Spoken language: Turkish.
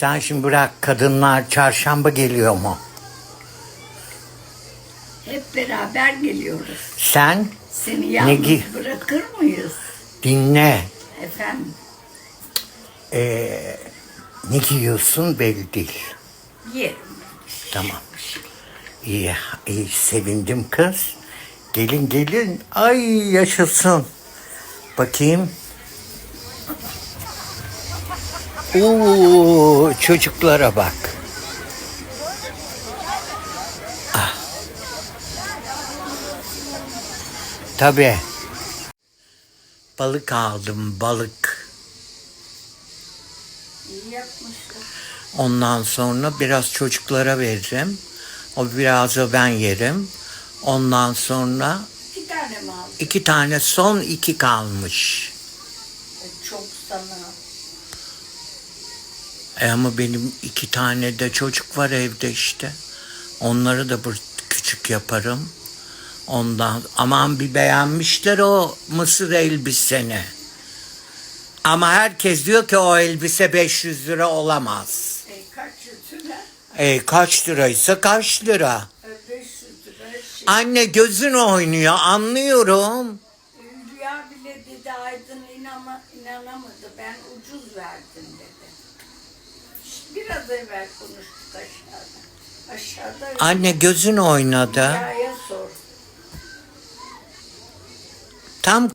Sen şimdi bırak kadınlar çarşamba geliyor mu? Hep beraber geliyoruz. Sen Seni yalnız gi- bırakır mıyız? dinle. Efendim Ee, ne giyiyorsun belli değil. yerim. Tamam. İyi, iyi sevindim kız. Gelin gelin. Ay yaşasın. Bakayım. Oo, çocuklara bak. Ah. Tabii. Balık aldım, balık. İyi yapmışlar. Ondan sonra biraz çocuklara veririm. O biraz da ben yerim. Ondan sonra İki tane mi aldın? iki tane son iki kalmış. E, Çok sana. E ama benim iki tane de çocuk var evde işte. Onları da bir küçük yaparım. Ondan aman bir beğenmişler o mısır elbiseni. Ama herkes diyor ki o elbise 500 lira olamaz. E, kaç ne? E kaç liraysa kaç lira? E, 500 lira şey. Anne gözün oynuyor anlıyorum. Hülya bile dedi Aydın inama, inanamadı. Ben ucuz verdim dedi. Evvel konuştuk aşağıda. Aşağıda Anne gözün oynadı. Hülya'ya sor. Tam